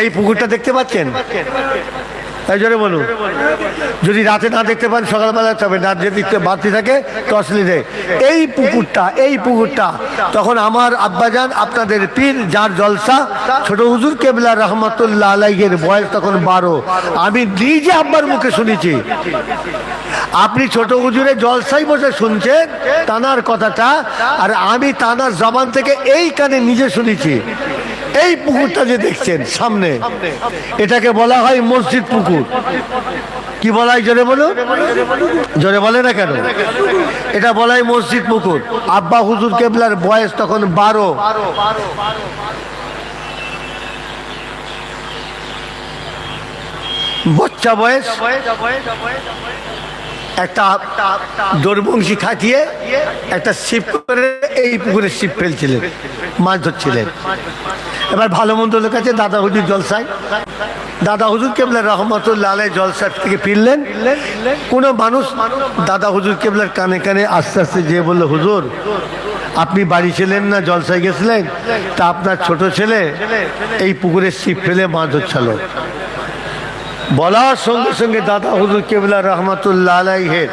এই পুকুরটা দেখতে পাচ্ছেন? তাই জন্য বলুন। যদি রাতে না দেখতে পান, সকালবেলা তবে রাত যদি বাড়তি থাকে তো অসুবিধে এই পুকুরটা এই পুকুরটা, তখন আমার আব্বাজান, আপনাদের পীর, যার জলসা, ছোট হুজুর কেবলা রহমতুল্লাহ আলাইয়ের বয়স তখন বারো। আমি নিজে আব্বার মুখে শুনেছি। আপনি ছোট হুজুরে জলসাই বসে শুনছেন, তানার কথাটা, আর আমি তানার জবান থেকে এই কানে নিজে শুনেছি। এই পুকুরটা যে দেখছেন সামনে। এটাকে বলা হয় মসজিদ পুকুর। কি বলা হয় জোরে বলুন? জোরে বলে না কেন? এটা বলা হয় মসজিদ পুকুর। আব্বা হুজুর কেবলার বয়স তখন বারো। বচ্চা বয়স। একটা দরবংশী খাটিয়ে একটা শিপ করে এই পুকুরে শিপ ফেলছিলেন মাছ ধরছিলেন। এবার ভালো মন্দ লোক আছে, দাদা হুজুর জলসায়। দাদা হুজুর কেবলার রহমতুল্লাহ আলাই জলসার থেকে ফিরলেন। কোনো মানুষ দাদা হুজুর কেবলার কানে কানে আস্তে আস্তে যেয়ে বলল, হুজুর, আপনি বাড়ি ছিলেন না, জলসায় গেছিলেন? তা আপনার ছোট ছেলে এই পুকুরে ছিপ ফেলে মাছ ধরছিল। বলার সঙ্গে সঙ্গে দাদা হুজুর কেবলা রহমতুল্লাহ আলাইহের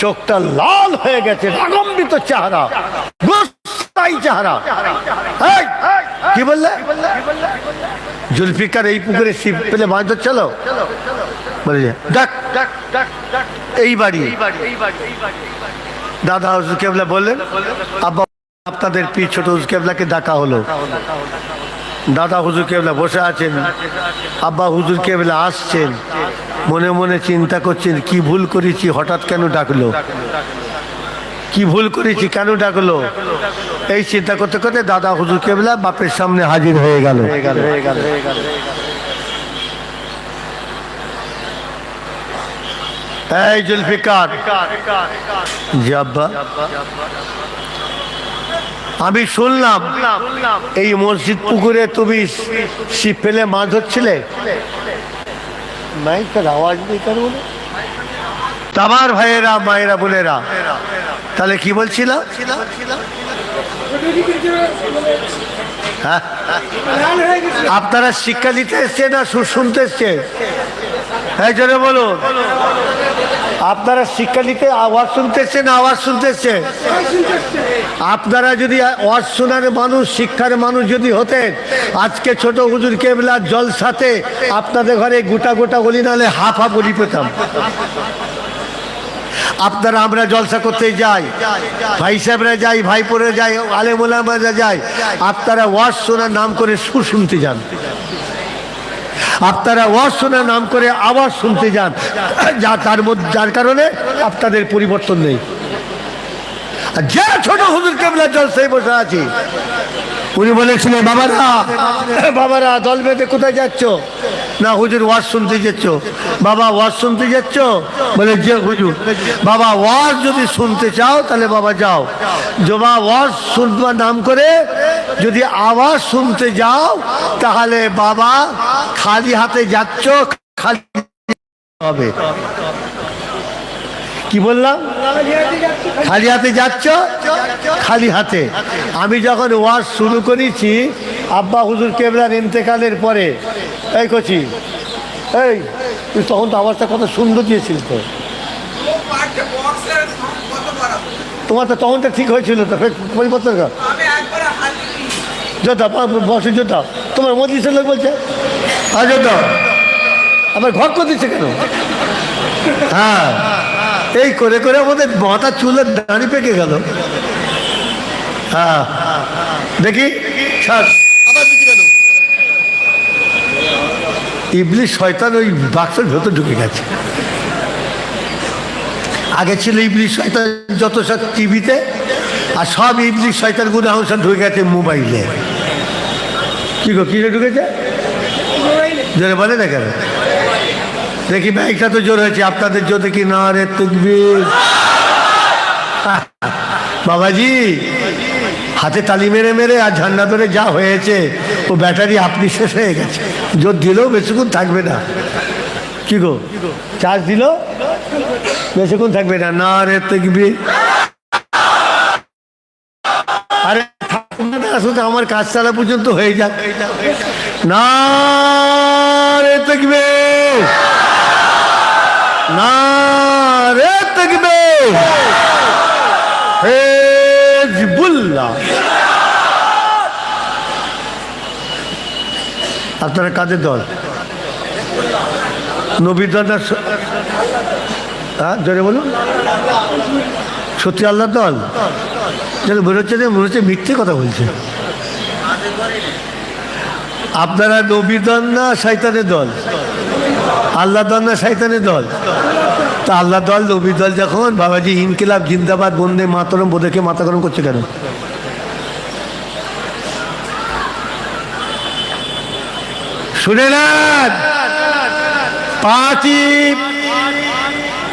চোখটা লাল হয়ে গেছে, রাগম্বিত চেহারা চেহারা। কি বললে? জুলফিকার এই পুকুরে শিব পেলে মাছ বলে ডাক, এই বাড়ি। দাদা হুজুর কেবলা বললেন, আব্বা, আপনাদের পি ছোট হুজুর কেবলাকে ডাকা হলো। দাদা হুজুর কেবলা বসে আছেন, আব্বা হুজুর কেবলা আসছেন, মনে মনে চিন্তা করছেন, কি ভুল করেছি, হঠাৎ কেন ডাকলো? কি ভুল করেছি, কেন ডাকলো? এই চিন্তা করতে করতে দাদা হুজুর কেবলা বাপের সামনে হাজির হয়ে গেল। এই জুলফিকার। আমি শুনলাম এই মসজিদ পুকুরে তুমি শিপ ফেলে মাছ ধরছিলে? মাইকের আওয়াজ নেই তামার ভাইয়েরা মায়েরা বোনেরা তাহলে কি বলছিল? হ্যাঁ? আপনারা শিক্ষা দিতে এসছে না সু- শুনতে এসছে? হ্যাঁ জোরে বলুন। আপনারা শিক্ষা নিতে আওয়াজ শুনতে এসছে না আওয়াজ শুনতে এসছে? আপনারা যদি ওয়াজ শোনার মানুষ, শিক্ষার মানুষ যদি হতেন, আজকে ছোট হুজুর কেবলার জল সাথে আপনাদের ঘরে গোটা গোটা গলি নালে হাফ হাফ গলি পেতাম। আপনারা আমরা জলসা করতে যাই। ভাই সাহেবরা যাই ভাইপুরে যাই আলেমুলামারা যাই আপনারা ওয়াজ শোনার নাম করে সুর শুনতে যান। আপনারা ওয়াজ শোনার নাম করে আওয়াজ শুনতে যান। যা তার মধ্যে যার কারণে আপনাদের পরিবর্তন নেই। যে ছোট হুজুর কেবলা জলসাই বসে আছি। উনি বলেছিলেন, বাবারা বাবারা, দল বেঁধে কোথায় যাচ্ছ? না হুজুর, ওয়াজ শুনতে যাচ্ছ। বাবা, ওয়াজ শুনতে যাচ্ছ? বলে, যে হুজুর, বাবা, ওয়াজ যদি শুনতে চাও, তাহলে বাবা যাও। জবা, ওয়াজ শুনবার নাম করে যদি আওয়াজ শুনতে যাও, তাহলে বাবা খালি হাতে যাচ্ছ, খালি হবে। কি বললাম? খালি হাতে যাচ্ছ? খালি হাতে। আমি যখন ওয়াজ শুরু করেছি, আব্বা হুজুর কেবলার ইন্তেকালের পরে, এই করছি এই, তুই তখন তো আওয়াজটা কত সুন্দর দিয়েছিল তো। তোমার তো তখন তো ঠিক হয়েছিল তো পরিবর্তন যোদ্ধা বসে যোদ্ধা, তোমার মজলিসের লোক বলছে হ্যাঁ যোদ্ধা আবার ঘর করে দিচ্ছে কেন? হ্যাঁ। এই করে করে আমাদের মাথা চুলের দাঁড়ি পেকে গেল। হ্যাঁ। দেখি। ইবলিশ শয়তান ওই বাক্সের ভেতর ঢুকে গেছে। আগে ছিল ইবলিশ শয়তান যত সব টিভিতে, আর সব ইবলিশ শয়তানগুলো এখন ঢুকে গেছে মোবাইলে। কি গো কিনে ঢুকেছে? বলে না কেন? দেখি ব্যাগটা তো জোর হয়েছে। আপনাদের জোর দেখি না রে তুকবির। বাবাজি, হাতে তালি মেরে মেরে আর ঝান্ডা ধরে যা হয়েছে, ও ব্যাটারি আপনি শেষ হয়ে গেছে। জোর দিলেও বেশিক্ষণ থাকবে না। কি গো? চার্জ দিল? বেশিক্ষণ থাকবে না। না রে তুকবির। আরে আসুন, আমার কাজ চালা পর্যন্ত হয়ে যাক। না রে দেখবে না রে দেখবে হেজবুল্লাহ। আপনারা কাদের দল? নবীর দল না স- হ্যাঁ জোরে বলুন। সত্যি আল্লাহ দল? যেন মনে হচ্ছে মনে হচ্ছে মিথ্যে কথা বলছে। আপনারা নবীর দল না শৈতানের দল? আল্লাহ দল না শৈতানের দল? তা আল্লাহ দল, নবীর দল যখন, বাবাজি ইনকিলাব, জিন্দাবাদ, বন্দে মাতরম, বোধকে মাথা গরম করছে কেন? শুনে পাঁচই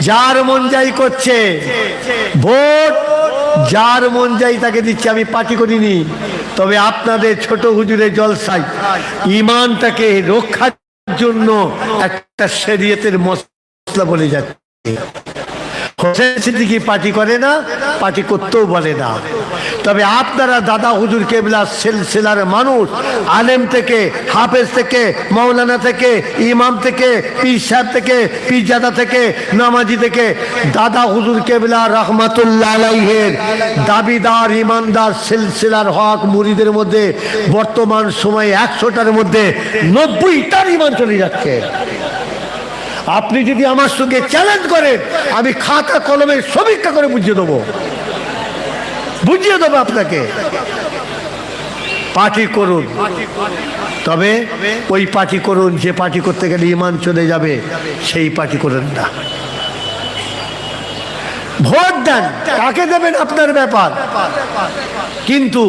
যার মন যাই করছে, ভোট যার মন যাই তাকে দিচ্ছে, আমি পার্টি করিনি। তবে আপনাদের ছোট হুজুরের জলসাই ইমানটাকে রক্ষার জন্য একটা শরীয়তের মশলা বলে যাচ্ছে। হোসেন সিদ্দিকি পার্টি করে না, পার্টি করতেও বলে না। তবে আপনারা দাদা হুজুর কেবলা সিলসিলার মানুষ, আলেম থেকে, হাফেজ থেকে, মৌলানা থেকে, ইমাম থেকে, পীর সাহেব থেকে, পীরজাদা থেকে, নামাজি থেকে, দাদা হুজুর কেবলা রহমাতুল্লাহ আলাইহের দাবিদার, ইমানদার, সিলসিলার হক মুরিদের মধ্যে বর্তমান সময়ে একশোটার মধ্যে নব্বইটার ইমান চলে যাচ্ছে। আপনি যদি আমার সঙ্গে চ্যালেঞ্জ করেন, আমি খাতা কলমে সমীক্ষা করে বুঝিয়ে দেবো। বুঝিয়ে দেবো আপনাকে। পার্টি করুন। তবে ওই পার্টি করুন, যে পার্টি করতে গেলে ইমান চলে যাবে, সেই পার্টি করেন না। ভোট দেন। কাকে দেবেন আপনার ব্যাপার? কিন্তু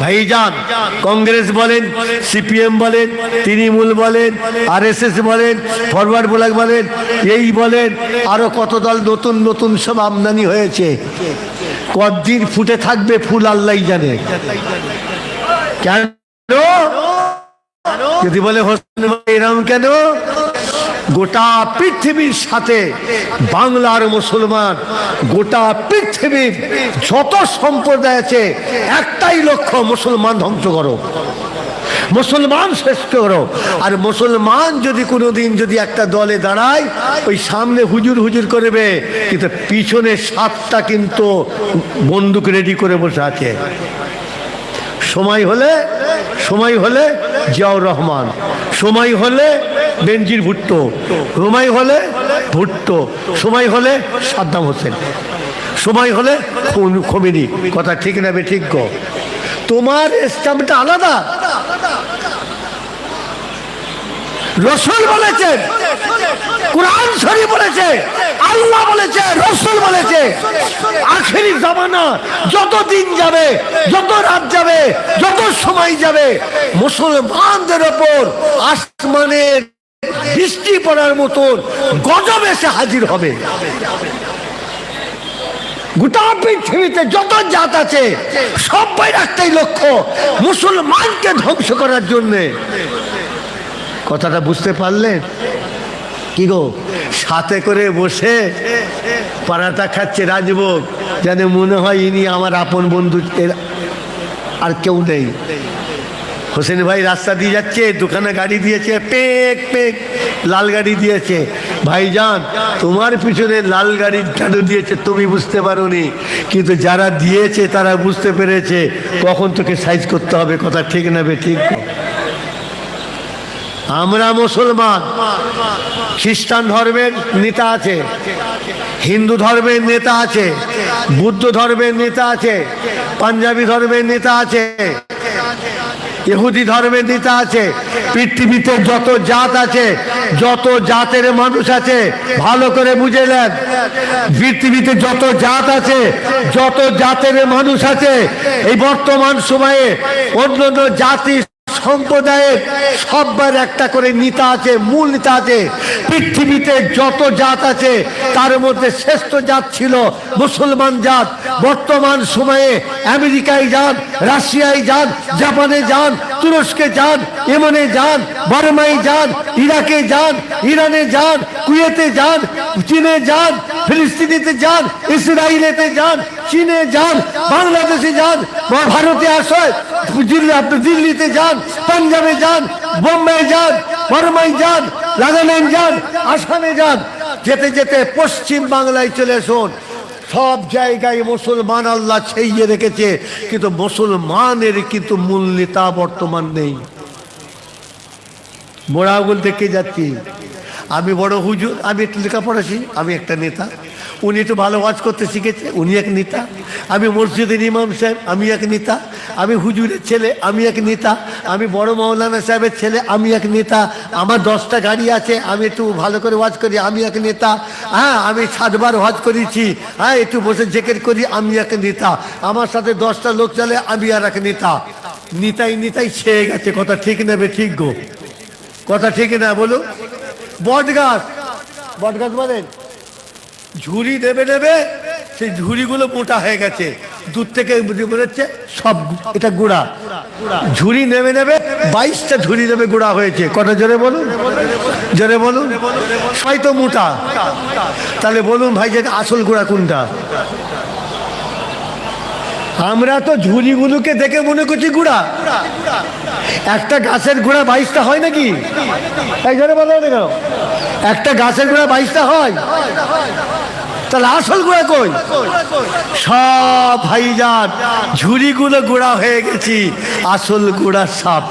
ভাইজান, কংগ্রেস বলেন, সিপিএম বলেন, তৃণমূল বলেন, আরএসএস বলেন, ফরওয়ার্ড ব্লক বলেন, এই বলেন, আরও কত দল নতুন নতুন সব আমদানি হয়েছে। কতদিন ফুটে থাকবে ফুল আল্লাহ জানে। কেন? যদি বলে হোসেন ভাই এরম কেন? গোটা পৃথিবীর সাথে বাংলার মুসলমান, গোটা পৃথিবীর যত সম্প্রদায় আছে, একটাই লক্ষ্য, মুসলমান ধ্বংস করো। মুসলমান শ্রেষ্ঠ করো। আর মুসলমান যদি কোনোদিন যদি একটা দলে দাঁড়ায়, ওই সামনে হুজুর হুজুর করবে, কিন্তু পিছনে সাতটা কিন্তু বন্দুক রেডি করে বসে আছে। সময় হলে সময় হলে জিয়াউর রহমান। সময় হলে বেনজির ভুট্টো। সময় হলে ভুট্টো। সময় হলে সাদ্দাম হোসেন। সময় হলে খমিনি। কথা ঠিক নেবে ঠিক গো। তোমার স্টাম্পটা আলাদা। রসুল বলেছেন কোরআন শরীফ বলেছে, আল্লাহ বলেছে, রসুল বলেছে। আখেরি জামানা যত দিন যাবে, যত রাত যাবে, যত সময় যাবে, মুসলমানদের ওপর আসমানের বৃষ্টি পড়ার মতন গজব এসে হাজির হবে। গোটা পৃথিবীতে যত জাত আছে সবাই একটাই লক্ষ্য মুসলমানকে ধ্বংস করার জন্যে। কথাটা বুঝতে পারলেন কি গো? সাথে করে বসে পাড়াটা খাচ্ছে রাজভোগ। যেন মনে হয় ইনি আমার আপন বন্ধু। আর কেউ নেই। হোসেন ভাই রাস্তা দিয়ে যাচ্ছে দোকানে গাড়ি দিয়েছে, পেক পেক, লাল গাড়ি দিয়েছে। ভাই ভাইজান, তোমার পিছনে লাল গাড়ি কেন দিয়েছে, তুমি বুঝতে পারোনি। কিন্তু যারা দিয়েছে, তারা বুঝতে পেরেছে। কখন তোকে সাইজ করতে হবে, কথা ঠিক নেবে ঠিক? আমরা মুসলমান। খ্রিস্টান ধর্মের নেতা আছে, হিন্দু ধর্মের নেতা আছে, বুদ্ধ ধর্মের নেতা আছে, পাঞ্জাবি ধর্মের নেতা আছে, ইহুদি ধর্মের নেতা আছে, পৃথিবীতে যত জাত আছে, যত জাতের মানুষ আছে, ভালো করে বুঝে নেন। পৃথিবীতে যত জাত আছে, যত জাতের মানুষ আছে, এই বর্তমান সময়ে অন্য জাতি সম্প্রদায়ের সববার একটা করে নেতা আছে, মূল নেতা আছে। পৃথিবীতে যত জাত আছে, তার মধ্যে শ্রেষ্ঠ জাত ছিল মুসলমান জাত। বর্তমান সময়ে আমেরিকায় যান, রাশিয়ায় যান, জাপানে যান, তুরস্কে যান, ইমনে যান, বার্মায় যান, ইরাকে যান, ইরানে যান, কুয়েতে যান, চীনে যান, ফিলিস্তিনিতে যান, ইসরায়েলেতে যান, চীনে যান, বাংলাদেশে যান, ভারতে দিল্লি দিল্লিতে যান পাঞ্জাবে যান বোম্বে যান, বর্মায় যান, নাগাল্যান্ড যান, আসামে যান, যেতে যেতে পশ্চিম বাংলায় চলে আসুন। সব জায়গায় মুসলমান আল্লাহ ছেইয়ে রেখেছে, কিন্তু মুসলমানের কিন্তু মূল্যতা বর্তমান নেই। মোড়াগুল থেকে যাচ্ছি? আমি বড় হুজুর, আমি একটু লেখাপড়াছি আমি একটা নেতা। উনি একটু ভালো ওয়াজ করতে শিখেছে, উনি এক নেতা। আমি মসজিদের ইমাম সাহেব, আমি এক নেতা। আমি হুজুরের ছেলে, আমি এক নেতা। আমি বড় মৌলানা সাহেবের ছেলে, আমি এক নেতা। আমার দশটা গাড়ি আছে, আমি একটু ভালো করে ওয়াজ করি, আমি এক নেতা। হ্যাঁ আমি সাতবার ওয়াজ করেছি। হ্যাঁ একটু বসে জেকের করি, আমি এক নেতা। আমার সাথে দশটা লোক চলে, আমি আর এক নেতা। নিতাই নিতাই ছেয়ে গেছে, কথা ঠিক নেবে ঠিক গো? কথা ঠিক না বলুন? বট গাছ বট গাছ বলেন? ঝুড়ি দেবে নেবে সেই ঝুড়িগুলো মোটা হয়ে গেছে। দূর থেকে হচ্ছে সব এটা গুড়া। ঝুড়ি নেমে নেবে, বাইশটা ঝুড়ি নেবে গুড়া হয়েছে। কটা জোরে বলুন? জোরে বলুন? সবাই তো মোটা। তাহলে বলুন ভাই যে আসল গুড়া কোনটা? আমরা তো ঝুড়িগুলোকে দেখে মনে করছি গুড়া। একটা গাছের গোড়া বাইশটা হয় নাকি? এই জন্য বলো কেন? একটা গাছের গোড়া বাইশটা হয়। তাহলে আসল গোড়া কই? সব ভাইজান, ঝুড়িগুলো গোড়া হয়ে গেছি, আসল গোড়া সাপ।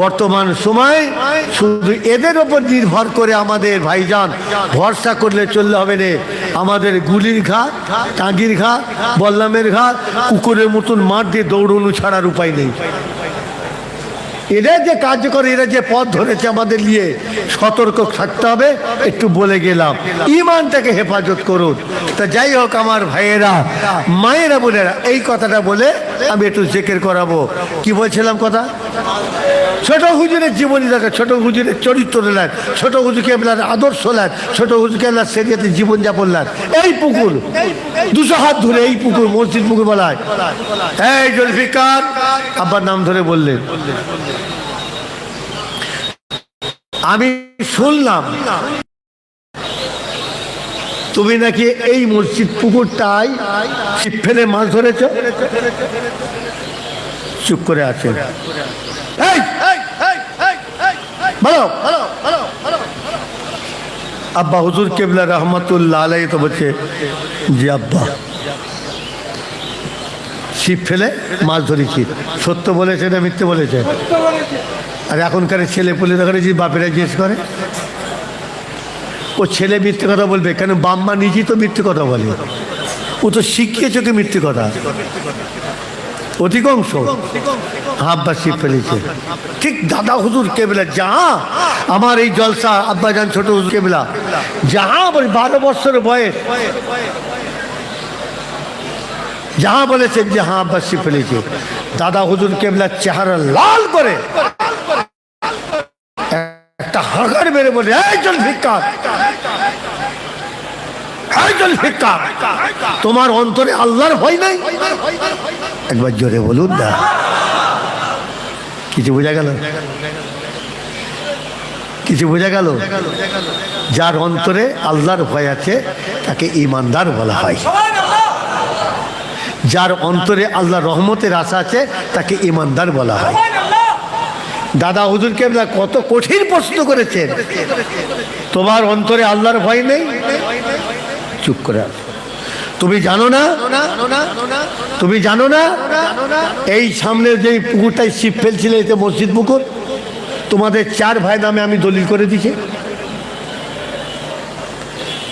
বর্তমান সময় শুধু এদের ওপর নির্ভর করে আমাদের ভাইজান ভরসা করলে চললে হবে না। আমাদের গুলির ঘা টাঙ্গির ঘা বল্লামের ঘা কুকুরের মতন মাঠ দিয়ে দৌড়ানো ছাড়ার উপায় নেই। এরা যে কাজ করে, এরা যে পথ ধরেছে আমাদের নিয়ে, সতর্ক থাকতে হবে। একটু বলে গেলাম, ইমানটাকে হেফাজত করুন। তা যাই হোক, আমার ভাইয়েরা, মায়েরা, বোনেরা, এই কথাটা বলে আমি একটু জেকের করাবো। কি বলছিলাম কথা? ছোট হুজুরের জীবনী দেখা, ছোট হুজুরের চরিত্র নেন ছোট হুজুরকে আপনার আদর্শ নেন ছোট হুজুরকে আপনার সেরিয়াতে জীবনযাপন নেন এই পুকুর, দুশো হাত ধরে এই পুকুর, মসজিদ পুকুর বলায় এই জলফিকার, আব্বার নাম ধরে বললেন। আমি শুনলাম, তুমি নাকি এই মসজিদ পুকুরটাই ছিপ ফেলে মাছ ধরেছ? চুপ করে আছে। আব্বা হুজুর কেবলা রহমতুল্লাহ আলাই তো বলছে, জি আব্বা। ছিপ ফেলে মাছ ধরেছি। সত্য বলেছে না মিথ্যে বলেছে আর এখনকার ছেলে পুলে দেখা যে বাপেরা জিজ্ঞেস করে, ও ছেলে মিথ্যে কথা বলবে? কেন বাম্মা নিজেই তো মিথ্যে কথা বলে। ও তো শিখিয়েছে ওকে মিথ্যে কথা? অধিকাংশ শিব ফেলেছে। ঠিক দাদা হুজুর কেবলা যা আমার এই জলসা আব্বা যান ছোট হুজুর কেবলা, যাহা বলে বারো বছরের বয়স, যাহা বলেছেন যে হ্যাঁ আব্বা শিব ফেলেছে। দাদা হুজুর কেবলার চেহারা লাল করে মেরে বলে একজন ভিক্ষার। একজন ভিক্ষার। তোমার অন্তরে আল্লাহর ভয় নাই? একবার জোরে বলুন না। কিছু বোঝা গেল? কিছু বোঝা গেল? যার অন্তরে আল্লাহর ভয় আছে, তাকে ইমানদার বলা হয়। যার অন্তরে আল্লাহ রহমতের আশা আছে, তাকে ইমানদার বলা হয়। দাদা হুজুরকে আপনারা কত কঠিন প্রশ্ন করেছেন। তোমার অন্তরে আল্লাহর ভয় নেই? চুপ করে তুমি জানো না? তুমি জানো না? এই সামনে যে পুকুরটায় শিব ফেলছিলে, এতে মসজিদ পুকুর? তোমাদের চার ভাই নামে আমি দলিল করে দিছি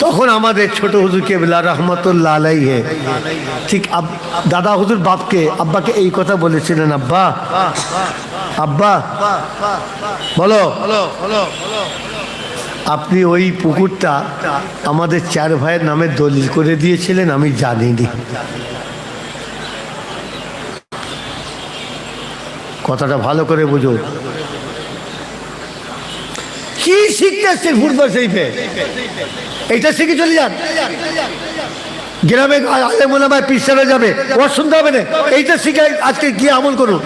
তখন আমাদের ছোট হুজুর কেবলা রহমতুল্লাহ আলাইহে, ঠিক দাদা হুজুর বাপকে, আব্বাকে এই কথা বলেছিলেন, আব্বা আব্বা, বলো। আপনি ওই পুকুরটা আমাদের চার ভাইয়ের নামে দলিল করে দিয়েছিলেন, আমি জানিনি। কথাটা ভালো করে বুঝো। কি শিখতে আসছেন ফুটবল শরীফে? এইটা শিখে চলে যান। গ্রামে আলে হয় পিসারা যাবে, ওর শুনতে হবে না। এইটা শিখে আজকে গিয়ে আমল করুন।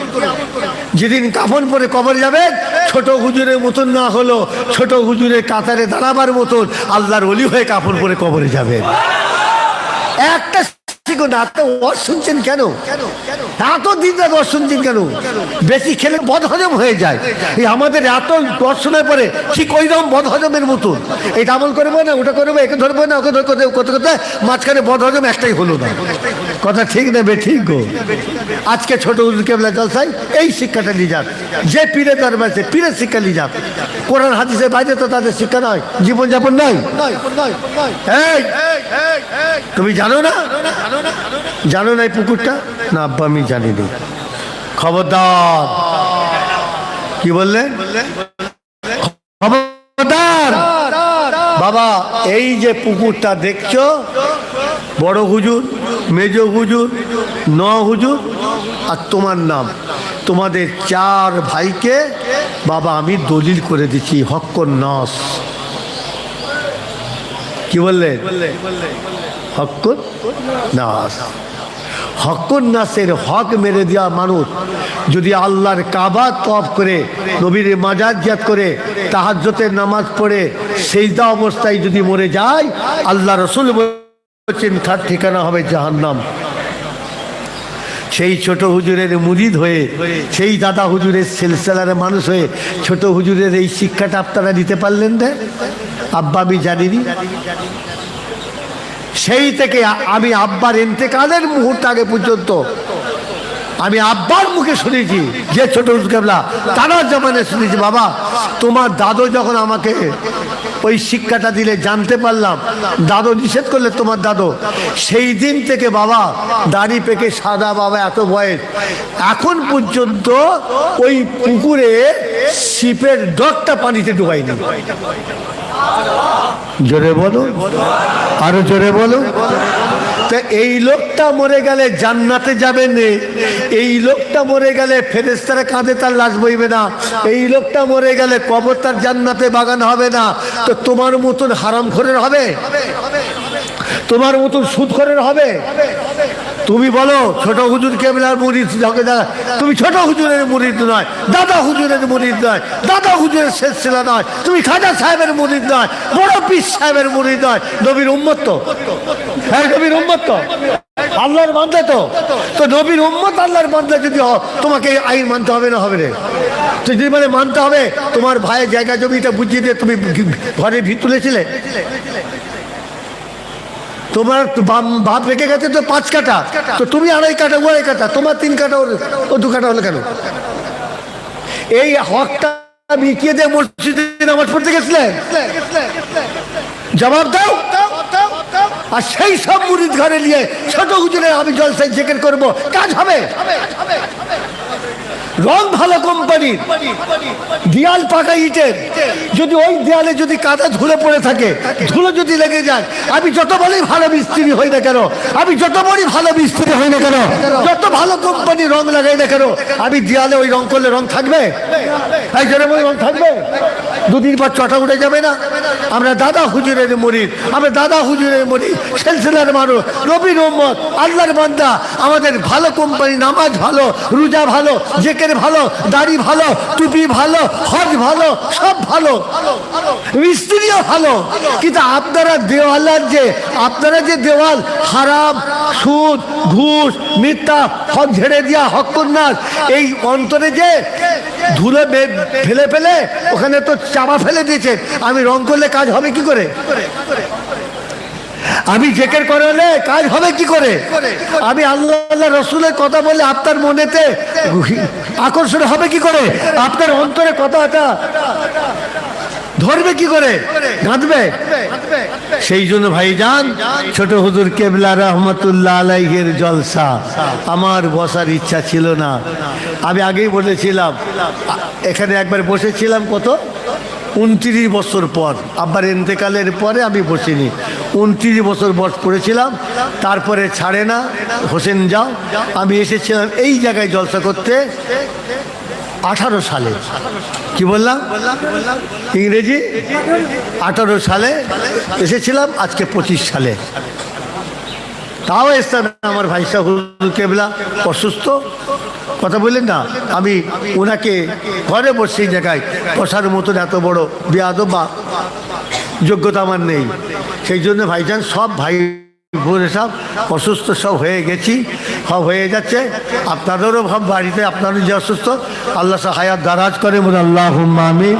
যেদিন কাফন পরে কবর যাবে, ছোট হুজুরের মতন না হলো, ছোট হুজুরের কাতারে দাঁড়াবার মতন আল্লাহর অলি হয়ে কাফন পরে কবরে যাবে। একটা শিখুন না শুনছেন কেন? এত দিন রাত শুনছেন কেন? বেশি খেলে বদ হজম হয়ে যায়। এই আমাদের এত দর্শনের পরে ঠিক ওই রকম বদ হজমের মতন এটা আমল করব না ওটা করব একে ধরবো না ওকে ধরবো করতে করতে মাঝখানে বদ হজম একটাই হলো না। কথা ঠিক নেবে ঠিক গো? আজকে ছোট কেবলা জলসাই এই শিক্ষাটা নিয়ে যান। যে পীরে দরবার সে পীরের শিক্ষা নিয়ে যান। কোরআন হাদিসের বাইরে তো তাদের শিক্ষা নয় জীবনযাপন নয়। এই তুমি জানো না জানো না। এই পুকুরটা? না, আব্বা, আমি জানি না খবরদার। কি বললেন খবরদার! বাবা, এই যে পুকুরটা দেখছ, বড় হুজুর, মেজ হুজুর, ন হুজুর, আর তোমার নাম। তোমাদের চার ভাইকে বাবা, আমি দলিল করে দিচ্ছি হক্কর নস। কি বললেন হক্কর নাস। হক্কর নাসের হক মেরে দেওয়া মানুষ যদি আল্লাহর কাবা তফ করে, নবীর মাজার জাত করে তাহাজ্জতের নামাজ পড়ে, সেইদা অবস্থায় যদি মরে যায়, আল্লাহ রসুল তার ঠিকানা হবে জাহান্নাম। সেই ছোট হুজুরের মুরিদ হয়ে, সেই দাদা হুজুরের সিলসিলার মানুষ হয়ে, ছোট হুজুরের এই শিক্ষাটা আপনারা দিতে পারলেন না? আব্বা আমি জানিনি। সেই থেকে আমি আব্বার ইন্তেকালের মুহূর্ত আগে পর্যন্ত আমি আব্বার মুখে শুনেছি যে ছোট কেবলা তারা জমানে শুনেছি, বাবা, তোমার দাদু যখন আমাকে ওই শিক্ষাটা দিলে জানতে পারলাম, দাদু নিষেধ করলে তোমার দাদু। সেই দিন থেকে, বাবা, দাড়ি পেকে সাদা, বাবা, এত বয়স। এখন পর্যন্ত ওই পুকুরে শিপের ডকটা পানিতে ডুবাইনি। জোরে বলো। আরও জোরে বলো। তা এই লোকটা মরে গেলে জান্নাতে যাবে নে। এই লোকটা মরে গেলে ফেরেস্তারা কাঁধে তার লাশ বইবে না। এই লোকটা মরে গেলে কবর তার জান্নাতে বাগান হবে না। তো তোমার মতন হারাম খোরের হবে? তোমার মতন সুদ খোরের হবে? তুমি বলো, ছোট হুজুর কেবলার মুরিদ? ঝকে দাদা তুমি ছোট হুজুরের মুরিদ নয়, দাদা হুজুরের মুরিদ নয়, দাদা হুজুরের শেষ ছিল নয়, তুমি খাজা সাহেবের মুরিদ নয়, বড় পিস সাহেবের মুরিদ নয়। নবীর উম্মত তো। হ্যাঁ নবীর উম্মত তো। আল্লাহর মানতে তো। তো নবীর উম্মত আল্লাহর মানতে যদি তোমাকে আইন মানতে হবে না হবে রে? যদি মানে মানতে হবে, তোমার ভাইয়ের জায়গা জমিটা বুঝিয়ে দিয়ে তুমি ঘরে ভিত তুলেছিলে তোমার বাপ রেখে গেছে তো পাঁচ কাটা তো তুমি আড়াই কাটা ও আড়াই কাটা তোমার তিন কাটা ও দু কাটা হলো কেন? এই হকটা মিটিয়ে দিয়ে মসজিদে নামাজ পড়তে গেছিলে? জবাব দাও। আর সেই সব মুরিদ ঘরে নিয়ে ছোট হুজুরে আমি জলসাই জেকের করব। কাজ হবে। রং ভালো কোম্পানির দেয়াল পাকা ইটের। যদি ওই দেয়ালে যদি কাদা ধুলে পড়ে থাকে, ধুলো যদি লেগে যায়, আমি যত বলেই ভালো মিস্ত্রি হই না কেন, আমি যত বড়ই ভালো মিস্ত্রি হই না কেন, যত ভালো কোম্পানি রং লাগাই না কেন, আমি দেয়ালে ওই রং করলে রং থাকবে? এই জন্য রং থাকবে? দুদিন পর চটা উঠে যাবে না। আমরা দাদা হুজুরের মরিদ আমরা দাদা হুজুরের মরিদ সেলসেলার মানুষ রবি মোহাম্মদ আল্লাহর বান্দা, আমাদের ভালো কোম্পানি, নামাজ ভালো, রোজা ভালো জেকের ভালো, দাড়ি ভালো, টুপি ভালো, হজ ভালো, সব ভালো। মিস্ত্রিও ভালো। কিন্তু আপনারা দেওয়ালার যে, আপনারা যে দেওয়াল, হারাম, সুদ, ঘুষ, মিথ্যা হক ঝেড়ে দিয়া হকন্যাস এই অন্তরে যে ধুলে ফেলে ফেলে, ওখানে তো চাপা ফেলে দিয়েছে আমি রং করলে কাজ হবে কি করে? আমি জেকের করালে কাজ হবে কি করে? আমি আল্লাহ আল্লাহ রসুলের কথা বলে আপনার মনেতে আকর্ষণ হবে কি করে? আপনার অন্তরে কথাটা ধরবে কি করে? গাঁদবে সেই জন্য ভাইজান ছোট হুজুর কেবলা রহমতুল্লাহ আলাইহের জলসা। আমার বসার ইচ্ছা ছিল না। আমি আগেই বলেছিলাম এখানে একবার বসেছিলাম কত? উনত্রিশ বছর পর। আব্বার এন্তেকালের পরে আমি বসিনি। উনত্রিশ বছর বয়স করেছিলাম, তারপরে ছাড়ে না। হোসেন, যাও। আমি এসেছিলাম এই জায়গায় জলসা করতে আঠারো সালে। কি বললাম? ইংরেজি? আঠারো সালে এসেছিলাম, আজকে পঁচিশ সালে। তাও এসতাম আমার ভাই সাহুল কেবলা, অসুস্থ। কথা বললেন না? আমি ওনাকে ঘরে বসে জায়গায় বসার মতন এত বড় বেয়াদ বা যোগ্যতা আমার নেই। সেই জন্য ভাইজান সব ভাই ভোরে সব অসুস্থ সব হয়ে গেছি, সব হয়ে যাচ্ছে। আপনাদেরও সব বাড়িতে, আপনারও যে অসুস্থ, আল্লাহ হায়াত দারাজ করে বলে আল্লাহ হুম্মা আমি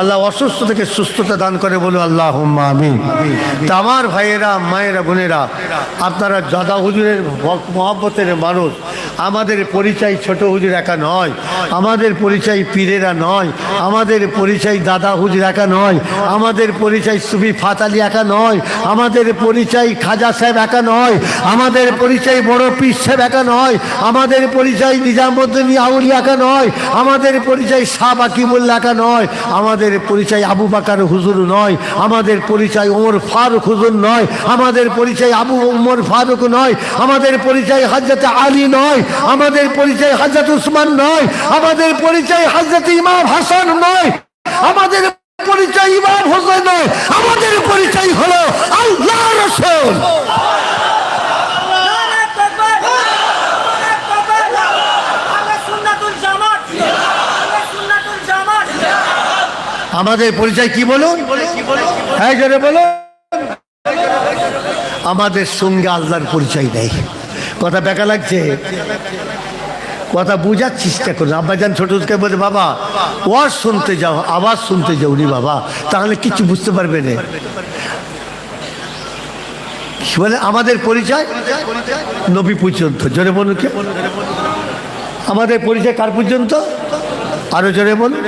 আল্লাহ অসুস্থ থেকে সুস্থতা দান করে বলে আল্লাহ হুম্মা আমি তা আমার ভাইয়েরা, মায়েরা, বোনেরা, আপনারা দাদা হুজুরের মহব্বতের মানুষ আমাদের পরিচয় ছোট হুজুর একা নয় আমাদের পরিচয় পীরেরা নয় আমাদের পরিচয় দাদা হুজুর একা নয় আমাদের পরিচয় সুফি ফাতালি একা নয় আমাদের পরিচয় খাজা সাহেব একা নয় আমাদের পরিচয় বড় পীর সাহেব একা নয় আমাদের পরিচয় নিজামুদ্দিন আউলি একা নয় আমাদের পরিচয় শাহ আকিবুল্লা একা নয় আমাদের পরিচয় আবু বাকার হুজুর নয় আমাদের পরিচয় ওমর ফারুক হুজুর নয় আমাদের পরিচয় আবু ওমর ফারুক নয় আমাদের পরিচয় হাজরত আলী নয় আমাদের পরিচয় হাজরত উসমান নয়, আমাদের পরিচয় হাজরত ইমাম হাসান নয়, আমাদের পরিচয় ইমাম হোসেন নয়, আমাদের পরিচয় হলো আল্লাহ রসুল! আমাদের পরিচয় কি বলুন? হ্যাঁ জোরে বলুন। আমাদের সঙ্গে আল্লাহর পরিচয় নেই। কথা বেকা লাগছে? কথা বোঝার চেষ্টা করুন। আব্বাজান ছোটকে বলে, বাবা, ওয়াজ শুনতে যাও, আওয়াজ শুনতে যাও নি বাবা, তাহলে কিছু বুঝতে পারবে না। বলে, আমাদের পরিচয়? নবী পর্যন্ত। জোরে বলুন আমাদের পরিচয় কার পর্যন্ত? আরও জোরে বলুন।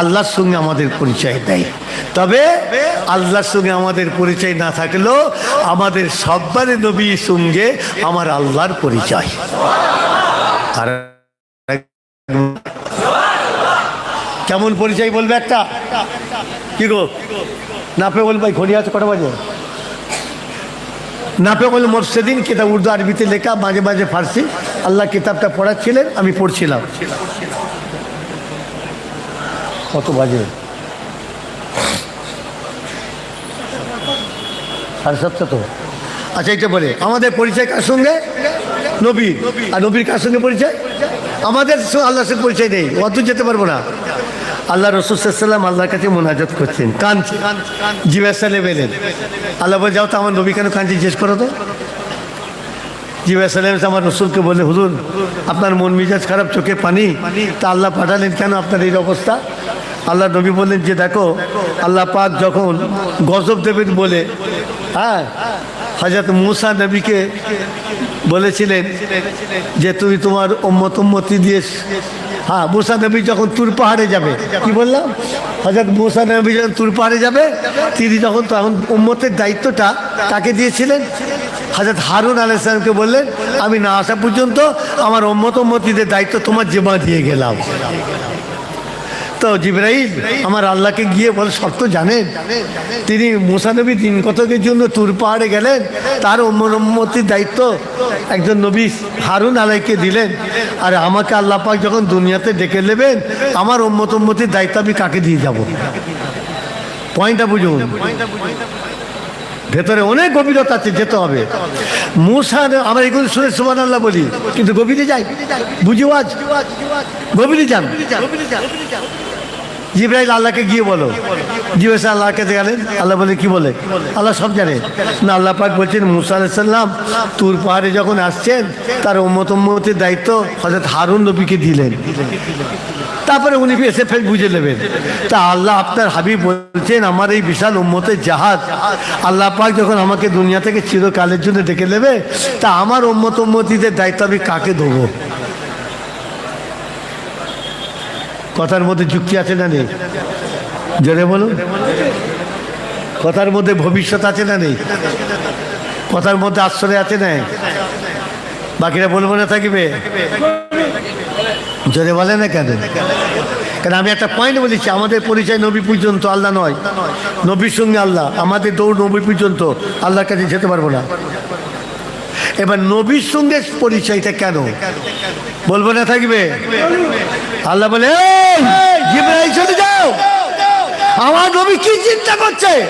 আল্লাহর সঙ্গে আমাদের পরিচয় দেয়। তবে আল্লাহর সঙ্গে আমাদের পরিচয় না থাকলেও আমাদের সব্বারে নবীর সঙ্গে আমার আল্লাহর পরিচয়। আর কেমন পরিচয় বলবে একটা? কি গো? নাপে বল ভাই, ঘড়ি আছে কটা বাজে? নাপে বল মোরশেদিন কিতাব উর্দু আরবিতে লেখা, মাঝে মাঝে ফার্সি। আল্লাহ কিতাবটা পড়াচ্ছিলেন, আমি পড়ছিলাম। কত বাজে? সাড়ে সাতটা তো। আচ্ছা এটা বলে, আমাদের পরিচয় কার সঙ্গে? নবী। আর নবীর কার সঙ্গে পরিচয়? আমাদের সঙ্গে আল্লাহর সঙ্গে পরিচয় নেই অত যেতে পারব না। আল্লাহ রসুলাম আল্লাহর কাছে মোনাজাত করছেন, কাঁদছে। জিবাসালে বেলেন আল্লাহ বলে, যাও তো আমার নবী কেন কাঁদছে, জিজ্ঞেস করো তো। জিবা আমার রসুলকে বলে, হুজুর, আপনার মন মিজাজ খারাপ, চোখে পানি, তা আল্লাহ পাঠালেন কেন আপনার এই অবস্থা? আল্লাহ নবী বললেন যে, দেখো, আল্লাহ পাক যখন গজব দেবেন বলে হ্যাঁ হজরত মুসা নবীকে বলেছিলেন যে, তুমি তোমার উম্মত দিয়ে হ্যাঁ মুসা নবী যখন তুর পাহাড়ে যাবে, কি বললাম? হজরত মুসা নবী যখন তুর পাহাড়ে যাবে, তিনি যখন তখন উম্মতের দায়িত্বটা তাকে দিয়েছিলেন। হাজরত হারুন আলাইসালামকে বললেন, আমি না আসা পর্যন্ত আমার উম্মত উম্মতিদের দায়িত্ব তোমার জমা দিয়ে গেলাম। তো জিব্রাহিম আমার আল্লাহকে গিয়ে বলে, শর্ত জানেন? তিনি মুসানবী দিন কতকের জন্য তুর পাহাড়ে গেলেন? তার উম্মতির দায়িত্ব একজন নবী হারুন আলাইকে দিলেন। আর আমাকে আল্লাহ পাক যখন দুনিয়াতে ডেকে নেবেন, আমার উম্মত উম্মতির দায়িত্ব আমি কাকে দিয়ে যাব? পয়েন্টটা বুঝুন। ভেতরে অনেক গভীরতা আছে, যেতে হবে। মূসা আমরা এগুলো শুনে সুমান আল্লাহ বলি, কিন্তু গভীরে যাই। বুঝি আজ গভীরে যান। জিব্রাইল আল্লাহকে গিয়ে বলো। জিজ্ঞেস আল্লাহকে গেলেন। আল্লাহ বলে, কি বলে? আল্লাহ সব জানে। না, আল্লাহ পাক বলছেন, মুসা আলাইসাল্লাম তুর পাহাড়ে যখন আসছেন, তার উম্মতম্মতির দায়িত্ব হজরত হারুন নবীকে দিলেন। তারপরে উনি এসে ফের বুঝে নেবেন। তা আল্লাহ আপনার হাবিব বলছেন, আমার এই বিশাল উম্মতের জাহাজ, আল্লাহ পাক যখন আমাকে দুনিয়া থেকে চিরকালের জন্য ডেকে নেবে, তা আমার উম্মত উম্মতিদের দায়িত্ব আমি কাকে দেবো? কথার মধ্যে যুক্তি আছে না নেই? জোরে বলুন। কথার মধ্যে ভবিষ্যৎ আছে না নেই? কথার মধ্যে আশ্রয় আছে না বাকিরা বলব না থাকবে? জোরে বলে না কেন? কেন আমি একটা পয়েন্ট বলেছি, আমাদের পরিচয় নবী পর্যন্ত আল্লাহ নয়। নবীর সঙ্গে আল্লাহ, আমাদের দৌড় নবী পর্যন্ত আল্লাহর কাছে যেতে পারব না। এবার নবীর সঙ্গে পরিচয়টা কেন? বলব না থাকবে? আল্লাহ বলে "এই, চলে যাও। আমার নবী কি চিন্তা করছে?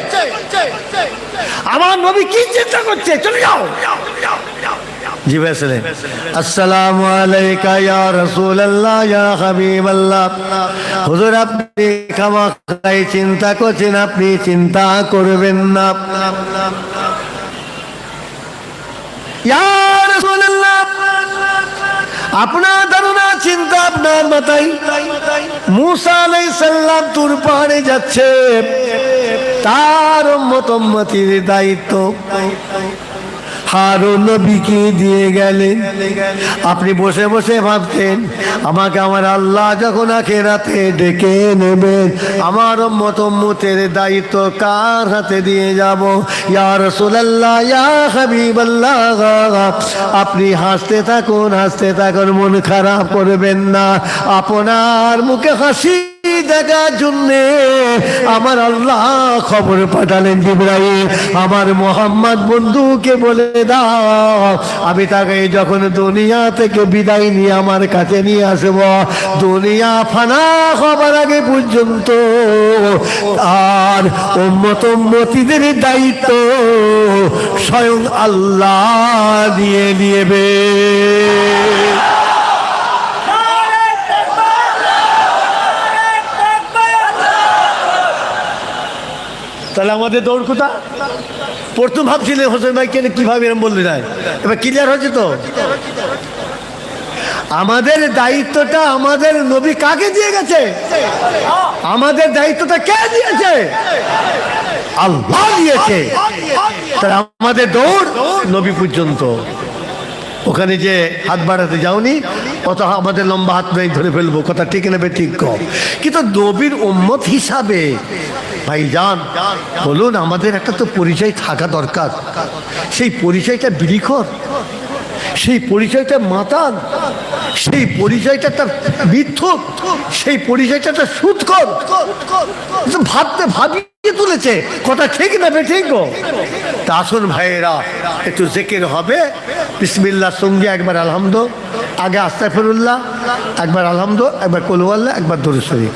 আমার নবী কি চিন্তা করছে? চলে যাও। আপনি চিন্তা করছেন আপনি চিন্তা করবেন না। আপনার ধারণা চিন্তা আপনার মাথায়। মুসা আলাই সাল্লাম তুর পাহাড়ে যাচ্ছে। তার মতম্মতির দায়িত্ব। হারুন নবীকে দিয়ে গেলেন। আপনি বসে বসে ভাবতেন, আমাকে আমার আল্লাহ যখন আখেরাতে ডেকে নেবেন, আমার মতম্মতের দায়িত্ব কার হাতে দিয়ে যাব? ইয়ার রাসূলুল্লাহ, ইয়া হাবিবাল্লাহ, আপনি হাসতে থাকুন হাসতে থাকুন, মন খারাপ করবেন না। আপনার মুখে হাসি দেখার জন্য আমার আল্লাহ খবর পাঠালেন জিব্রাইল। আমার মোহাম্মদ বন্ধুকে বলে দাও, আমি তাকে যখন দুনিয়া থেকে বিদায় নিয়ে আমার কাছে নিয়ে আসব, দুনিয়া ফানা হবার আগে পর্যন্ত আর উম্মতম্মতিদের দায়িত্ব স্বয়ং আল্লাহ নিয়ে নিয়েবে। তাহলে আমাদের দৌড় কোথা? প্রথম ভাবছিলেন হোসেন ভাই কেন কীভাবে এরম বললে না এবার ক্লিয়ার হয়েছে তো? আমাদের দায়িত্বটা আমাদের নবী কাকে দিয়ে গেছে? আমাদের দায়িত্বটা কে দিয়েছে? আল্লাহ দিয়েছে। আমাদের দৌড় নবী পর্যন্ত। ওখানে যে হাত বাড়াতে যাওনি কত আমাদের লম্বা হাত নেই ধরে ফেলব, কথা ঠিক নেবে, ঠিক কম। কিন্তু নবীর উম্মত হিসাবে, ভাই যান বলুন, আমাদের একটা তো পরিচয় থাকা দরকার। সেই পরিচয়টা বিলিখর, সেই পরিচয়টা মাতান সেই পরিচয়টা একটা মিথ্যক, সেই পরিচয়টা একটা সুৎকর। ভাবতে ভাবিয়ে তুলেছে, কথা ঠিক না বে ঠিক গো। তা আসুন ভাইয়েরা, একটু জেকের হবে। বিসমিল্লার সঙ্গে একবার আলহামদ আগে আস্তাফিরুল্লাহ একবার আলহামদ একবার কলুয়াল্লাহ একবার দরুদ শরীফ।